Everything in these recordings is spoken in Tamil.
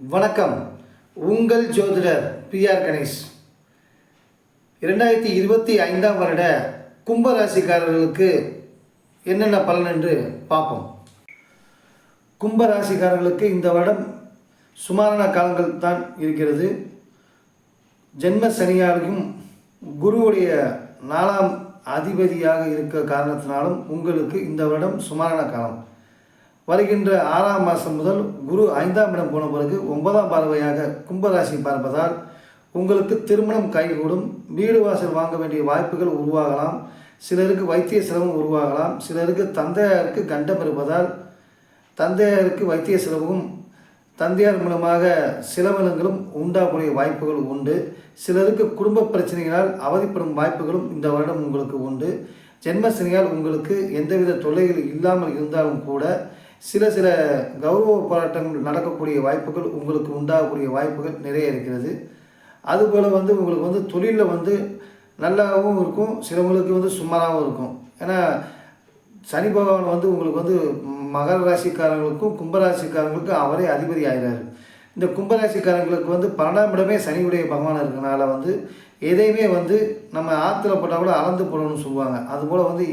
வணக்கம். உங்கள் ஜோதிடர் பிஆர் கணேஷ். இரண்டாயிரத்தி இருபத்தி ஐந்தாம் வருட கும்ப ராசிக்காரர்களுக்கு என்னென்ன பலன் என்று பார்ப்போம். கும்ப ராசிக்காரர்களுக்கு இந்த வருடம் சுமாரான காலங்கள் தான் இருக்கிறது. ஜென்ம சனியாலும் குருவுடைய நாலாம் அதிபதியாக இருக்க காரணத்தினாலும் உங்களுக்கு இந்த வருடம் சுமாரான காலம். வருகின்ற ஆறாம் மாதம் முதல் குரு ஐந்தாம் இடம் போன பிறகு ஒன்பதாம் பார்வையாக கும்பராசி பார்ப்பதால் உங்களுக்கு திருமணம் கைகூடும் வீடு வாசல் வாங்க வேண்டிய வாய்ப்புகள் உருவாகலாம். சிலருக்கு வைத்திய செலவும் உருவாகலாம். சிலருக்கு தந்தையாருக்கு கண்டம் இருப்பதால் தந்தையாருக்கு வைத்திய செலவும் தந்தையார் மூலமாக செலவினங்களும் உண்டாகக்கூடிய வாய்ப்புகள் உண்டு. சிலருக்கு குடும்ப பிரச்சனைகளால் அவதிப்படும் வாய்ப்புகளும் இந்த வருடம் உங்களுக்கு உண்டு. ஜென்மசனியால் உங்களுக்கு எந்தவித தொல்லைகள் இல்லாமல் இருந்தாலும் கூட சில சில கௌரவ போராட்டங்கள் நடக்கக்கூடிய வாய்ப்புகள் உங்களுக்கு உண்டாகக்கூடிய வாய்ப்புகள் நிறைய இருக்கிறது. அதுபோல் வந்து உங்களுக்கு வந்து தொழிலில் வந்து நல்லாவும் இருக்கும் சிலவங்களுக்கு வந்து சுமாராகவும் இருக்கும். ஏன்னா சனி பகவான் வந்து உங்களுக்கு வந்து மகர ராசிக்காரங்களுக்கும் கும்பராசிக்காரங்களுக்கும் அவரே அதிபதி ஆகிறார். இந்த கும்பராசிக்காரங்களுக்கு வந்து பன்னெண்டாம் இடமே சனியுடைய பகவான் இருக்கிறனால வந்து எதையுமே வந்து நம்ம ஆற்றுல போட்டால் கூட அளந்து போடணும்னு சொல்லுவாங்க. அதுபோல் வந்து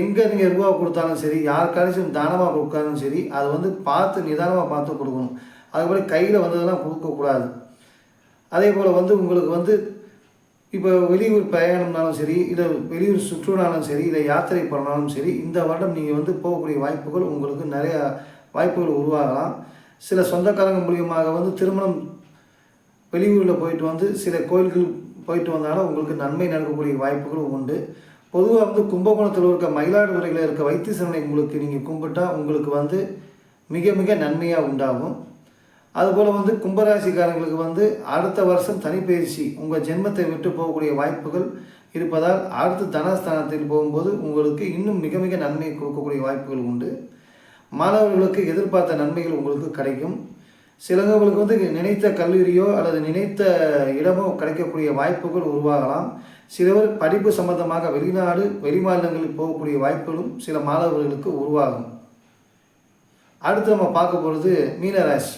எங்கே நீங்கள் ரூபா கொடுத்தாலும் சரி யாருக்காச்சும் தானமாக கொடுக்காலும் சரி அதை வந்து பார்த்து நிதானமாக பார்த்து கொடுக்கணும். அதுபோல் கையில் வந்ததெல்லாம் கொடுக்கக்கூடாது அதே போல் வந்து உங்களுக்கு வந்து இப்போ வெளியூர் பயணம்னாலும் சரி இல்லை வெளியூர் சுற்றுனாலும் சரி இல்லை யாத்திரை பண்ணாலும் சரி இந்த வருடம் நீங்கள் வந்து போகக்கூடிய வாய்ப்புகள் உங்களுக்கு நிறையா வாய்ப்புகள் உருவாகலாம். சில சொந்தக்காரங்க மூலியமாக வந்து திருமணம் வெளியூரில் போயிட்டு வந்து சில கோயில்கள் போயிட்டு வந்தாலும் உங்களுக்கு நன்மை நடக்கக்கூடிய வாய்ப்புகளும் உண்டு. பொதுவாக வந்து கும்பகோணத்தில் இருக்க மயிலாடுதுறையில் இருக்க வைத்தீஸ்வரனை உங்களுக்கு நீங்கள் கும்பிட்டா உங்களுக்கு வந்து மிக மிக நன்மையாக உண்டாகும். அதுபோல் வந்து கும்பராசிக்காரங்களுக்கு வந்து அடுத்த வருஷம் தனிப்பயிற்சி உங்கள் ஜென்மத்தை விட்டு போகக்கூடிய வாய்ப்புகள் இருப்பதால் அடுத்து தனஸ்தானத்தில் போகும்போது உங்களுக்கு இன்னும் மிக மிக நன்மை கொடுக்கக்கூடிய வாய்ப்புகள் உண்டு. மாணவர்களுக்கு எதிர்பார்த்த நன்மைகள் உங்களுக்கு கிடைக்கும். சிலவங்களுக்கு வந்து நினைத்த கல்லூரியோ அல்லது நினைத்த இடமோ கிடைக்கக்கூடிய வாய்ப்புகள் உருவாகலாம். சிலவர் படிப்பு சம்பந்தமாக வெளிநாடு வெளிமாநிலங்களில் போகக்கூடிய வாய்ப்புகளும் சில மாணவர்களுக்கு உருவாகும். அடுத்து நம்ம பார்க்க போகிறது மீனராசி.